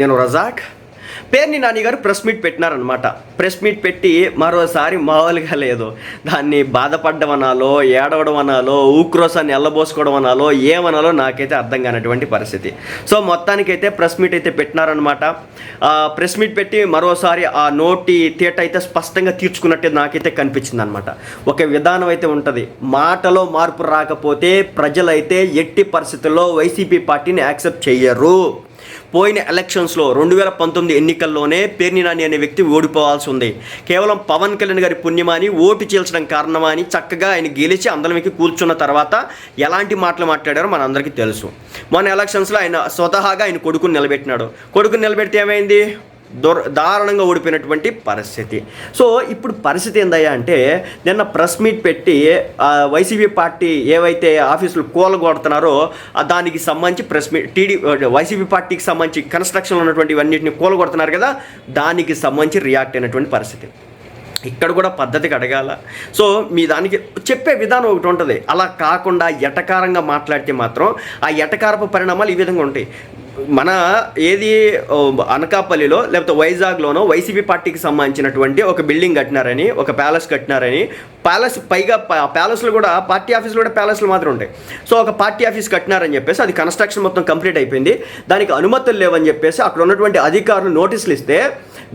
నేను Razak? Perni Nani garu press meet పెట్టినారనమాట press meet పెట్టి మరోసారి మామూలుగా లేదు. దాన్ని బాధపడ్డం అనాలో ఏడవడం అనాలో ఊక్రోసాన్ని ఎల్లబోసుకోవడం అనాలో ఏమనాలో నాకైతే అర్థం కానటువంటి పరిస్థితి. సో మొత్తానికైతే ప్రెస్ మీట్ అయితే పెట్టినారనమాట ప్రెస్ మీట్ పెట్టి మరోసారి ఆ నోటి తీట అయితే స్పష్టంగా తీర్చుకున్నట్టే నాకైతే కనిపించింది అనమాట ఒక విధానం అయితే ఉంటుంది. మాటలో మార్పు రాకపోతే ప్రజలైతే ఎట్టి పరిస్థితుల్లో వైసీపీ పార్టీని యాక్సెప్ట్ చేయరు పోయిన ఎలక్షన్స్లో రెండు వేల పంతొమ్మిది ఎన్నికల్లోనే పేర్ని నాని అనే వ్యక్తి ఓడిపోవాల్సి ఉంది. కేవలం పవన్ కళ్యాణ్ గారి పుణ్యమాని ఓటు చీల్చడం కారణమా అని చక్కగా ఆయన గెలిచి అందరికి కూర్చున్న తర్వాత ఎలాంటి మాటలు మాట్లాడారో మనందరికీ తెలుసు. మొన్న ఎలక్షన్స్లో ఆయన స్వతహాగా ఆయన కొడుకుని నిలబెట్టినాడు. కొడుకుని నిలబెడితే ఏమైంది? దుర్ దారుణంగా ఓడిపోయినటువంటి పరిస్థితి. సో ఇప్పుడు పరిస్థితి ఏందయ్యా అంటే నిన్న ప్రెస్ మీట్ పెట్టి వైసీపీ పార్టీ ఏవైతే ఆఫీసులు కూలగొడుతున్నారో ఆ దానికి సంబంధించి ప్రెస్ మీట్ టీడీ వైసీపీ పార్టీకి సంబంధించి కన్స్ట్రక్షన్ ఉన్నటువంటి ఇవన్నిటిని కూలగొడుతున్నారు కదా దానికి సంబంధించి రియాక్ట్ అయినటువంటి పరిస్థితి. ఇక్కడ కూడా పద్ధతికి అడగాల సో మీ దానికి చెప్పే విధానం ఒకటి ఉంటుంది. అలా కాకుండా ఎటకారంగా మాట్లాడితే మాత్రం ఆ ఎటకారపు పరిణామాలు ఈ విధంగా ఉంటాయి. మన ఏది అనకాపల్లిలో లేకపోతే వైజాగ్లోనో వైసీపీ పార్టీకి సంబంధించినటువంటి ఒక బిల్డింగ్ కట్టినారని ఒక ప్యాలెస్ కట్టినారని ప్యాలెస్ పైగా ప్యాలెస్లు కూడా పార్టీ ఆఫీసులు కూడా ప్యాలెస్లు మాత్రం ఉంటాయి. సో ఒక పార్టీ ఆఫీస్ కట్టినారని చెప్పేసి అది కన్స్ట్రక్షన్ మొత్తం కంప్లీట్ అయిపోయింది. దానికి అనుమతులు లేవని చెప్పేసి అక్కడ ఉన్నటువంటి అధికారులు నోటీసులు ఇస్తే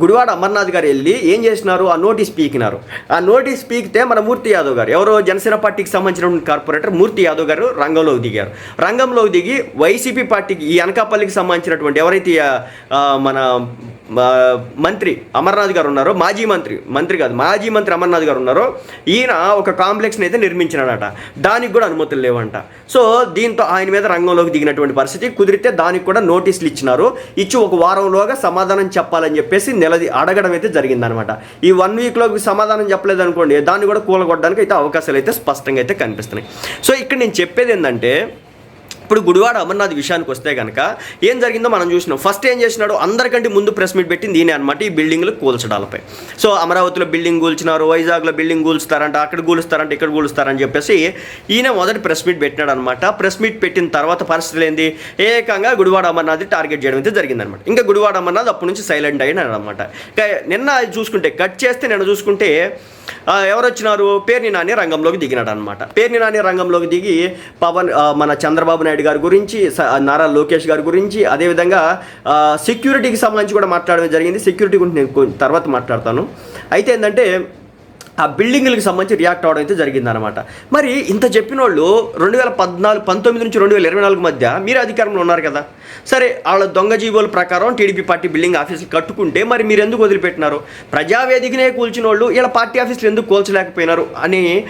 గుడివాడ అమర్నాథ్ గారు వెళ్ళి ఏం చేసినారు? ఆ నోటీస్ పీకినారు. ఆ నోటీస్ పీకితే మన మూర్తి యాదవ్ గారు ఎవరో జనసేన పార్టీకి సంబంధించినటువంటి కార్పొరేటర్ మూర్తి యాదవ్ గారు రంగంలోకి దిగారు. రంగంలోకి దిగి వైసీపీ పార్టీకి ఈ అనకాపల్లికి సంబంధించినటువంటి ఎవరైతే మన మంత్రి అమర్నాథ్ గారు ఉన్నారు మాజీ మంత్రి మంత్రి కాదు మాజీ మంత్రి అమర్నాథ్ గారు ఉన్నారు ఈయన ఒక కాంప్లెక్స్ని అయితే నిర్మించినాడట. దానికి కూడా అనుమతులు లేవంట. సో దీంతో ఆయన మీద రంగంలోకి దిగినటువంటి పరిస్థితి కుదిరితే దానికి కూడా నోటీసులు ఇచ్చినారు. ఇచ్చి ఒక వారంలోగా సమాధానం చెప్పాలని చెప్పేసి నెలది అడగడం అయితే జరిగిందనమాట. ఈ వన్ వీక్లోకి సమాధానం చెప్పలేదు అనుకోండి దాన్ని కూడా కూలగొట్టడానికి అయితే అవకాశాలు అయితే స్పష్టంగా అయితే కనిపిస్తున్నాయి. సో ఇక్కడ నేను చెప్పేది ఏంటంటే ఇప్పుడు గుడివాడ అమర్నాథ్ విషయానికి వస్తే కనుక ఏం జరిగిందో మనం చూసినాం. ఫస్ట్ ఏం చేసినాడు? అందరికంటే ముందు ప్రెస్ మీట్ పెట్టింది ఈయన అనమాట ఈ బిల్డింగ్లు కూల్చడాలపై. సో అమరావతిలో బిల్డింగ్ కూల్చినారు వైజాగ్లో బిల్డింగ్ కూల్చుతారంట అక్కడ కూలుస్తారంట ఇక్కడ కూలుస్తారని చెప్పేసి ఈయన మొదటి ప్రెస్ మీట్ పెట్టినాడు అనమాట ప్రెస్ మీట్ పెట్టిన తర్వాత పరిస్థితులు ఏంది? ఏకంగా గుడివాడ అమర్నాథ్ టార్గెట్ చేయడం అయితే జరిగిందనమాట ఇంకా గుడివాడ అమర్నాథ్ అప్పటి నుంచి సైలెంట్ అయినాడు అనమాట నిన్న అది చూసుకుంటే కట్ చేస్తే నేను చూసుకుంటే ఎవరు వచ్చినారు పేర్ని నాని రంగంలోకి దిగినాడు అనమాట పేర్ని నాని రంగంలోకి దిగి పవన్ మన చంద్రబాబు నాయుడు గారి గురించి స- నారా లోకేష్ గారి గురించి అదేవిధంగా సెక్యూరిటీకి సంబంధించి కూడా మాట్లాడడం జరిగింది. సెక్యూరిటీ గురించి నేను తర్వాత మాట్లాడతాను. అయితే ఏంటంటే ఆ బిల్డింగ్లకు సంబంధించి రియాక్ట్ అవడం అయితే జరిగిందనమాట మరి ఇంత చెప్పిన వాళ్ళు రెండు వేల పద్నాలుగు పంతొమ్మిది నుంచి రెండు వేల ఇరవై నాలుగు మధ్య మీరు అధికారంలో ఉన్నారు కదా. సరే వాళ్ళ దొంగ జీవోల ప్రకారం టీడీపీ పార్టీ బిల్డింగ్ ఆఫీసులు కట్టుకుంటే మరి మీరు ఎందుకు వదిలిపెట్టినారు? ప్రజావేదికనే కూల్చిన వాళ్ళు ఇలా పార్టీ ఆఫీసులు ఎందుకు కూల్చలేకపోయినారు? అని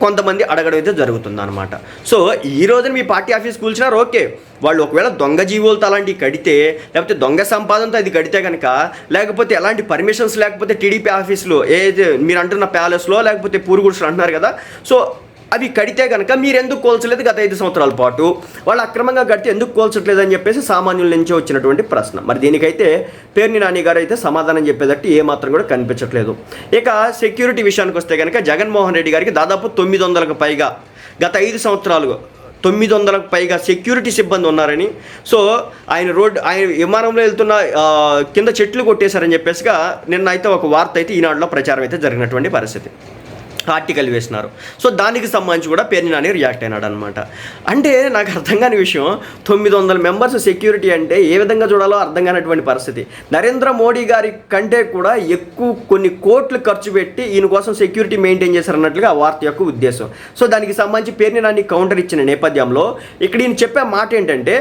కొంతమంది అడగడం అయితే జరుగుతుంది అనమాట సో ఈ రోజున మీ పార్టీ ఆఫీస్ కూల్చినారు ఓకే. వాళ్ళు ఒకవేళ దొంగ జీవులతో అలాంటివి కడితే లేకపోతే దొంగ సంపాదనతో అది కడితే కనుక లేకపోతే ఎలాంటి పర్మిషన్స్ లేకపోతే టీడీపీ ఆఫీస్లో ఏది మీరు అంటున్న ప్యాలెస్లో లేకపోతే పూరుగుడుసులు అంటున్నారు కదా. సో అవి కడితే కనుక మీరెందుకు కోల్చలేదు గత ఐదు సంవత్సరాల పాటు? వాళ్ళు అక్రమంగా కడితే ఎందుకు కోల్చట్లేదు అని చెప్పేసి సామాన్యుల నుంచి వచ్చినటువంటి ప్రశ్న. మరి దీనికైతే పేర్ని నాని గారు అయితే సమాధానం చెప్పేటట్టు ఏమాత్రం కూడా కనిపించట్లేదు. ఇక సెక్యూరిటీ విషయానికి వస్తే కనుక జగన్మోహన్ రెడ్డి గారికి దాదాపు తొమ్మిది వందలకు పైగా గత ఐదు సంవత్సరాలు తొమ్మిది వందలకు పైగా సెక్యూరిటీ సిబ్బంది ఉన్నారని. సో ఆయన రోడ్ ఆయన విమానంలో వెళ్తున్న కింద చెట్లు కొట్టేశారని చెప్పేసిగా నిన్న అయితే ఒక వార్త అయితే ఈనాడులో ప్రచారం అయితే జరిగినటువంటి పరిస్థితి. ఆర్టికల్ వేసినారు. సో దానికి సంబంధించి కూడా పేర్ని నాని రియాక్ట్ అయినాడు అనమాట అంటే నాకు అర్థం కాని విషయం తొమ్మిది వందల మెంబర్స్ సెక్యూరిటీ అంటే ఏ విధంగా చూడాలో అర్థం కానటువంటి పరిస్థితి. నరేంద్ర మోడీ గారి కంటే కూడా ఎక్కువ కొన్ని కోట్లు ఖర్చు పెట్టి ఈయన కోసం సెక్యూరిటీ మెయింటైన్ చేశారన్నట్లుగా ఆ వార్త యొక్క ఉద్దేశం. సో దానికి సంబంధించి పేర్ని నాని కౌంటర్ ఇచ్చిన నేపథ్యంలో ఇక్కడ ఈయన చెప్పే మాట ఏంటంటే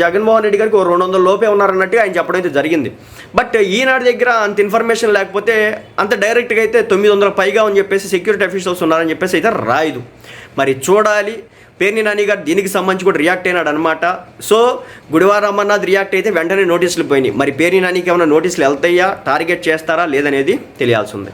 జగన్మోహన్ రెడ్డి గారికి రెండు వందల లోపే ఉన్నారన్నట్టు ఆయన చెప్పడం అయితే జరిగింది. బట్ ఈనాడు దగ్గర అంత ఇన్ఫర్మేషన్ లేకపోతే అంత డైరెక్ట్గా అయితే తొమ్మిది వందల పైగా అని చెప్పేసి సెక్యూరిటీ అఫీషియల్స్ ఉన్నారని చెప్పేసి అయితే రాయదు. మరి చూడాలి. పేర్ని నాని గారు దీనికి సంబంధించి కూడా రియాక్ట్ అయినాడు అనమాట సో గుడివారం అమర్నాథ్ రియాక్ట్ అయితే వెంటనే నోటీసులు పోయినాయి. మరి పేర్ని నానికి ఏమైనా నోటీసులు వెళ్తాయా? టార్గెట్ చేస్తారా? లేదనేది తెలియాల్సి ఉంది.